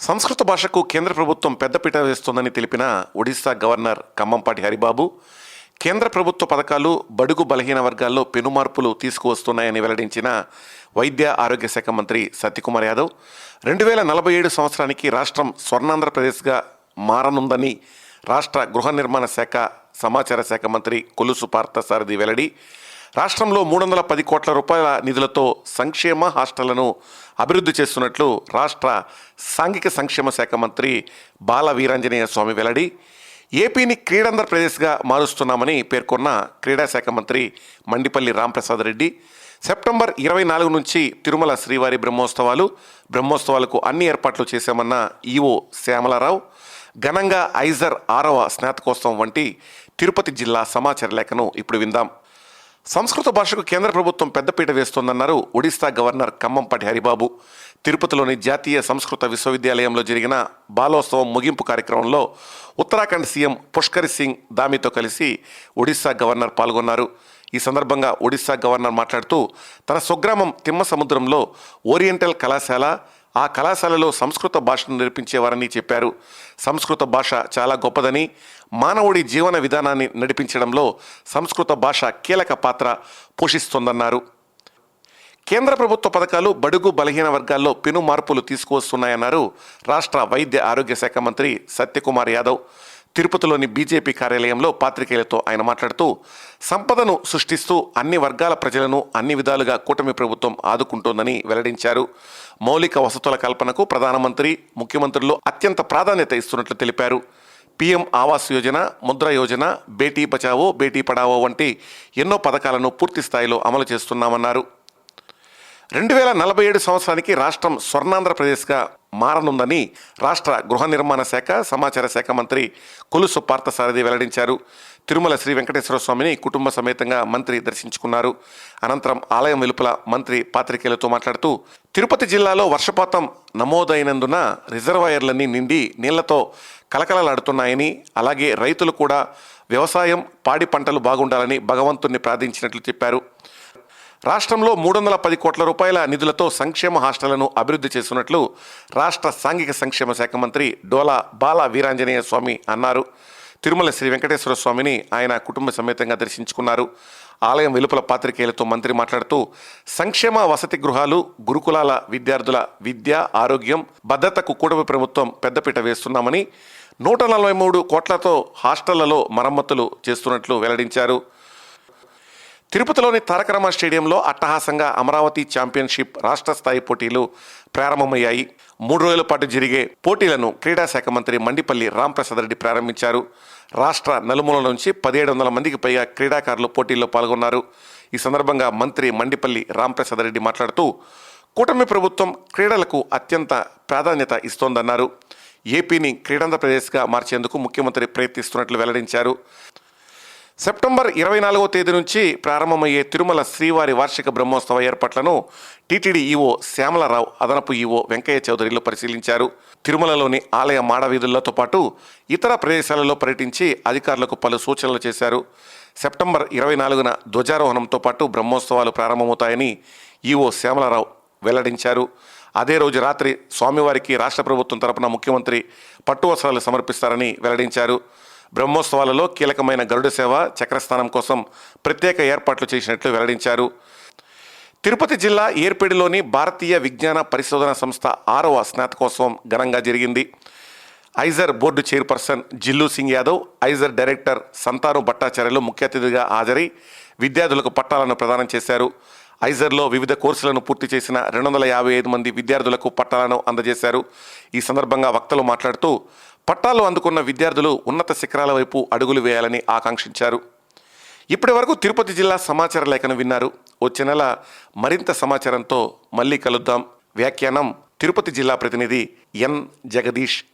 సంస్కృత భాషకు కేంద్ర ప్రభుత్వం పెద్దపీట వేస్తోందని తెలిపిన ఒడిశా గవర్నర్ కమ్మంపాటి హరిబాబు కేంద్ర ప్రభుత్వ పథకాలు బడుగు బలహీన వర్గాల్లో పెనుమార్పులు తీసుకువస్తున్నాయని వెల్లడించిన వైద్య ఆరోగ్య శాఖ మంత్రి సత్యకుమార్ యాదవ్ రెండు వేల నలభై ఏడు సంవత్సరానికి రాష్ట్రం స్వర్ణాంధ్రప్రదేశ్గా మారనుందని రాష్ట్ర గృహ నిర్మాణ శాఖ సమాచార శాఖ మంత్రి కొలుసు పార్థసారథి వెల్లడి రాష్ట్రంలో మూడు వందల పది కోట్ల రూపాయల నిధులతో సంక్షేమ హాస్టళ్ళను అభివృద్ధి చేస్తున్నట్లు రాష్ట్ర సాంఘిక సంక్షేమ శాఖ మంత్రి బాల వీరాంజనేయ స్వామి వెల్లడి. ఏపీని క్రీడాంధ్రప్రదేశ్గా మారుస్తున్నామని పేర్కొన్న క్రీడా శాఖ మంత్రి మండిపల్లి రాంప్రసాద్ రెడ్డి. సెప్టెంబర్ ఇరవై నాలుగు నుంచి తిరుమల శ్రీవారి బ్రహ్మోత్సవాలు బ్రహ్మోత్సవాలకు అన్ని ఏర్పాట్లు చేశామన్న ఈవో శ్యామలారావు. ఘనంగా ఐజర్ ఆరవ స్నాతకోత్సవం వంటి తిరుపతి జిల్లా సమాచార లేఖను ఇప్పుడు విందాం. సంస్కృత భాషకు కేంద్ర ప్రభుత్వం పెద్దపీట వేస్తోందన్నారు ఒడిశా గవర్నర్ కమ్మంపాటి హరిబాబు. తిరుపతిలోని జాతీయ సంస్కృత విశ్వవిద్యాలయంలో జరిగిన బాలోత్సవం ముగింపు కార్యక్రమంలో ఉత్తరాఖండ్ సీఎం పుష్కరి సింగ్ దామితో కలిసి ఒడిశా గవర్నర్ పాల్గొన్నారు. ఈ సందర్భంగా ఒడిస్సా గవర్నర్ మాట్లాడుతూ తన స్వగ్రామం తిమ్మసముద్రంలో ఓరియంటల్ కళాశాల ఆ కళాశాలలో సంస్కృత భాషను నేర్పించేవారని చెప్పారు. సంస్కృత భాష చాలా గొప్పదని మానవుడి జీవన విధానాన్ని నడిపించడంలో సంస్కృత భాష కీలక పాత్ర పోషిస్తోందన్నారు. కేంద్ర ప్రభుత్వ పథకాలు బడుగు బలహీన వర్గాల్లో పెను మార్పులు తీసుకువస్తున్నాయన్నారు రాష్ట్ర వైద్య ఆరోగ్య శాఖ మంత్రి సత్యకుమార్ యాదవ్. తిరుపతిలోని బీజేపీ కార్యాలయంలో పాత్రికేయులతో ఆయన మాట్లాడుతూ సంపదను సృష్టిస్తూ అన్ని వర్గాల ప్రజలను అన్ని విధాలుగా కూటమి ప్రభుత్వం ఆదుకుంటోందని వెల్లడించారు. మౌలిక వసతుల కల్పనకు ప్రధానమంత్రి ముఖ్యమంత్రులు అత్యంత ప్రాధాన్యత ఇస్తున్నట్లు తెలిపారు. పీఎం ఆవాస్ యోజన ముద్ర యోజన బేటీ బచావో బేటీ పడావో వంటి ఎన్నో పథకాలను పూర్తి స్థాయిలో అమలు చేస్తున్నామన్నారు. రెండు వేల నలభై ఏడు సంవత్సరానికి రాష్ట్రం స్వర్ణాంధ్రప్రదేశ్గా మారనుందని రాష్ట్ర గృహ నిర్మాణ శాఖ సమాచార శాఖ మంత్రి కొలుసు పార్థసారథి వెల్లడించారు. తిరుమల శ్రీ వెంకటేశ్వర స్వామిని కుటుంబ సమేతంగా మంత్రి దర్శించుకున్నారు. అనంతరం ఆలయం వెలుపల మంత్రి పాత్రికేయులతో మాట్లాడుతూ తిరుపతి జిల్లాలో వర్షపాతం నమోదైనందున రిజర్వాయర్లన్నీ నిండి నీళ్ళతో కలకలలాడుతున్నాయని అలాగే రైతులు కూడా వ్యవసాయం పాడి పంటలు బాగుండాలని భగవంతుణ్ణి ప్రార్థించినట్లు చెప్పారు. రాష్ట్రంలో మూడు వందల పది కోట్ల రూపాయల నిధులతో సంక్షేమ హాస్టళ్ళను అభివృద్ధి చేస్తున్నట్లు రాష్ట్ర సాంఘిక సంక్షేమ శాఖ మంత్రి డోలా బాల వీరాంజనేయ స్వామి అన్నారు. తిరుమల శ్రీ వెంకటేశ్వర స్వామిని ఆయన కుటుంబ సమేతంగా దర్శించుకున్నారు. ఆలయం వెలుపల పాత్రికేయులతో మంత్రి మాట్లాడుతూ సంక్షేమ వసతి గృహాలు గురుకులాల విద్యార్థుల విద్య ఆరోగ్యం భద్రతకు కూటమి ప్రభుత్వం పెద్దపీట వేస్తున్నామని నూట నలభై మూడు కోట్లతో హాస్టళ్ళలో మరమ్మతులు చేస్తున్నట్లు వెల్లడించారు. తిరుపతిలోని తారకరమ స్టేడియంలో అట్టహాసంగా అమరావతి ఛాంపియన్షిప్ రాష్ట్ర స్థాయి పోటీలు ప్రారంభమయ్యాయి. మూడు రోజుల పాటు జరిగే పోటీలను క్రీడా శాఖ మంత్రి మండిపల్లి రాంప్రసాద్ రెడ్డి ప్రారంభించారు. రాష్ట్ర నలుమూల నుంచి పదిహేడు వందల మందికి పైగా క్రీడాకారులు పోటీల్లో పాల్గొన్నారు. ఈ సందర్భంగా మంత్రి మండిపల్లి రాంప్రసాద్ రెడ్డి మాట్లాడుతూ కూటమి ప్రభుత్వం క్రీడలకు అత్యంత ప్రాధాన్యత ఇస్తోందన్నారు. ఏపీని క్రీడాంధ్రప్రదేశ్గా మార్చేందుకు ముఖ్యమంత్రి ప్రయత్నిస్తున్నట్లు వెల్లడించారు. సెప్టెంబర్ ఇరవై నాలుగో తేదీ నుంచి ప్రారంభమయ్యే తిరుమల శ్రీవారి వార్షిక బ్రహ్మోత్సవ ఏర్పాట్లను టీటీడీ ఈవో శ్యామలరావు అదనపు ఈవో వెంకయ్య చౌదరిలో పరిశీలించారు. తిరుమలలోని ఆలయ మాడవీధులతో పాటు ఇతర ప్రదేశాలలో పర్యటించి అధికారులకు పలు సూచనలు చేశారు. సెప్టెంబర్ ఇరవై నాలుగున ధ్వజారోహణంతో పాటు బ్రహ్మోత్సవాలు ప్రారంభమవుతాయని ఈవో శ్యామలరావు వెల్లడించారు. అదే రోజు రాత్రి స్వామివారికి రాష్ట్ర ప్రభుత్వం తరపున ముఖ్యమంత్రి పట్టు వస్త్రాలు సమర్పిస్తారని వెల్లడించారు. బ్రహ్మోత్సవాలలో కీలకమైన గరుడ సేవ చక్రస్థానం కోసం ప్రత్యేక ఏర్పాట్లు చేసినట్లు వెల్లడించారు. తిరుపతి జిల్లా ఏర్పేడిలోని భారతీయ విజ్ఞాన పరిశోధన సంస్థ ఆరవ స్నాతకోత్సవం ఘనంగా జరిగింది. IISER board chairperson Jillu Singh Yadav IISER director Santanu Bhattacharyulu ముఖ్య అతిథిగా హాజరై విద్యార్థులకు పట్టాలను ప్రదానం చేశారు. ఐజర్లో వివిధ కోర్సులను పూర్తి చేసిన రెండు వందల యాభై ఐదు మంది విద్యార్థులకు పట్టాలను అందజేశారు. ఈ సందర్భంగా వక్తలు మాట్లాడుతూ పట్టాలు అందుకున్న విద్యార్థులు ఉన్నత శిఖరాల వైపు అడుగులు వేయాలని ఆకాంక్షించారు. ఇప్పటి వరకు తిరుపతి జిల్లా సమాచార లేఖను విన్నారు. వచ్చే నెల మరింత సమాచారంతో మళ్ళీ కలుద్దాం. వ్యాఖ్యానం తిరుపతి జిల్లా ప్రతినిధి ఎన్. జగదీష్.